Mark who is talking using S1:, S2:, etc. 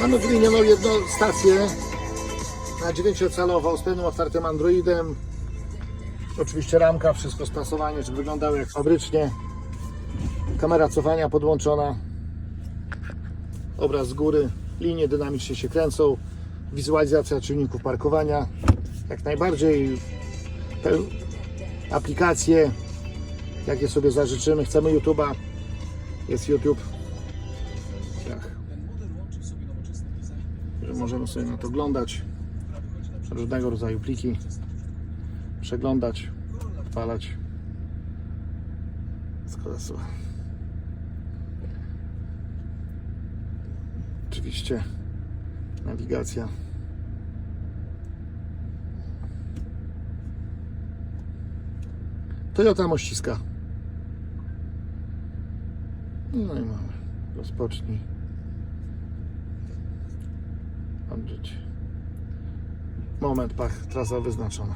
S1: Mamy wymienioną jedną stację na 9-calową z pełnym otwartym Androidem. Oczywiście ramka, wszystko spasowanie, żeby wyglądało jak fabrycznie. Kamera cofania podłączona. Obraz z góry, linie dynamicznie się kręcą. Wizualizacja czynników parkowania. Jak najbardziej peł- aplikacje, jakie sobie zażyczymy. Chcemy YouTube'a. Jest YouTube. Tak. Że możemy sobie na to oglądać. Różnego rodzaju pliki. Przeglądać, odpalać. Słowa. Oczywiście nawigacja. Toyota Mościska. No i mamy. Rozpocznij. Moment, pach, trasa wyznaczona.